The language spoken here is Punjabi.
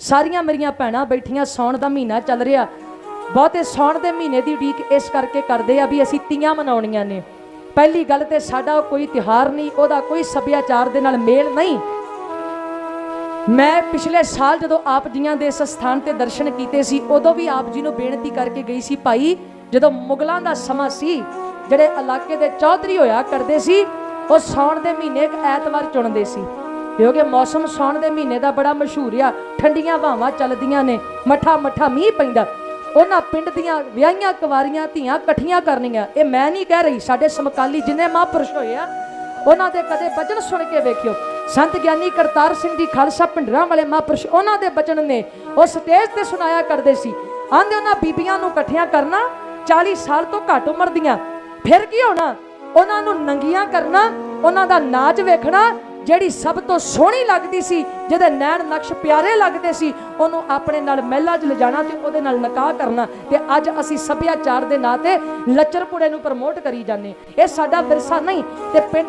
ਸਾਰੀਆਂ ਮੇਰੀਆਂ ਭੈਣਾਂ ਬੈਠੀਆਂ ਸੌਣ ਦਾ ਮਹੀਨਾ ਚੱਲ ਰਿਹਾ। ਬਹੁਤੇ ਸੌਣ ਦੇ ਮਹੀਨੇ ਦੀ ਉਡੀਕ ਇਸ ਕਰਕੇ ਕਰਦੇ ਆ ਵੀ ਅਸੀਂ ਤੀਆਂ ਮਨਾਉਣੀਆਂ ਨੇ। ਪਹਿਲੀ ਗੱਲ ਤੇ ਸਾਡਾ ਕੋਈ ਤਿਹਾਰ ਨਹੀਂ, ਉਹਦਾ ਕੋਈ ਸੱਭਿਆਚਾਰ ਦੇ ਨਾਲ ਮੇਲ ਨਹੀਂ। ਮੈਂ ਪਿਛਲੇ ਸਾਲ ਜਦੋਂ ਆਪ ਜੀਆਂ ਦੇ ਇਸ ਸਥਾਨ ਤੇ ਦਰਸ਼ਨ ਕੀਤੇ ਸੀ, ਉਦੋਂ ਵੀ ਆਪ ਜੀ ਨੂੰ ਬੇਨਤੀ ਕਰਕੇ ਗਈ ਸੀ, ਭਾਈ ਜਦੋਂ ਮੁਗਲਾਂ ਦਾ ਸਮਾਂ ਸੀ, ਜਿਹੜੇ ਇਲਾਕੇ ਦੇ ਚੌਧਰੀ ਹੋਇਆ ਕਰਦੇ ਸੀ, ਉਹ ਸੌਣ ਦੇ ਮਹੀਨੇ ਇੱਕ ਐਤਵਾਰ ਚੁਣਦੇ ਸੀ। ਕਿਉਂਕਿ ਮੌਸਮ ਸੌਣ ਦੇ ਮਹੀਨੇ ਦਾ ਬੜਾ ਮਸ਼ਹੂਰ ਆ, ਠੰਡੀਆਂ ਹਵਾਵਾਂ ਚੱਲਦੀਆਂ ਨੇ, ਮੱਠਾ ਮੱਠਾ ਮੀਂਹ ਪੈਂਦਾ। ਉਹਨਾਂ ਪਿੰਡ ਦੀਆਂ ਵਿਆਹੀਆਂ ਕੁਵਾਰੀਆਂ, ਧੀਆਂ ਇਕੱਠੀਆਂ ਕਰਨੀਆਂ। ਇਹ ਮੈਂ ਨਹੀਂ ਕਹਿ ਰਹੀ, ਸਾਡੇ ਸਮਕਾਲੀ ਜਿੰਨੇ ਮਹਾਂਪੁਰਸ਼ ਹੋਏ ਆ, ਉਹਨਾਂ ਦੇ ਕਦੇ ਬਚਨ ਸੁਣ ਕੇ ਵੇਖਿਓ। ਸੰਤ ਗਿਆਨੀ ਕਰਤਾਰ ਸਿੰਘ ਜੀ ਖਾਲਸਾ ਪਿੰਡਰਾਂ ਵਾਲੇ ਮਹਾਂਪੁਰਸ਼, ਉਹਨਾਂ ਦੇ ਬਚਨ ਨੇ ਉਹ ਸਟੇਜ ਤੇ ਸੁਣਾਇਆ ਕਰਦੇ ਸੀ। ਆਂਦੇ ਉਹਨਾਂ ਬੀਬੀਆਂ ਨੂੰ ਇਕੱਠੀਆਂ ਕਰਨਾ 40 ਸਾਲ ਤੋਂ ਘੱਟ ਉਮਰ ਦੀਆਂ। ਫਿਰ ਕੀ ਹੋਣਾ? ਉਹਨਾਂ ਨੂੰ ਨੰਗੀਆਂ ਕਰਨਾ, ਉਹਨਾਂ ਦਾ ਨਾਚ ਵੇਖਣਾ ਜਿਹੜੀ ਸਭ ਤੋਂ ਸੋਹਣੀ ਲੱਗਦੀ ਸੀ, ਜਿਹਦੇ ਨੈਣ ਨਕਸ਼ ਪਿਆਰੇ ਲੱਗਦੇ ਸੀ, ਉਹਨੂੰ ਆਪਣੇ ਨਾਲ ਮਹਿਲਾ 'ਚ ਲਿਜਾਣਾ ਤੇ ਉਹਦੇ ਨਾਲ ਨਿਕਾਹ ਕਰਨਾ ਤੇ ਅੱਜ ਅਸੀਂ ਸੱਭਿਆਚਾਰ ਦੇ ਨਾਂ ਤੇ ਲੱਚਰਪੁੜੇ ਨੂੰ ਪ੍ਰਮੋਟ ਕਰੀ ਜਾਂਦੇ ਇਹ ਸਾਡਾ ਵਿਰਸਾ ਨਹੀਂ, ਤੇ ਪਿੰਡ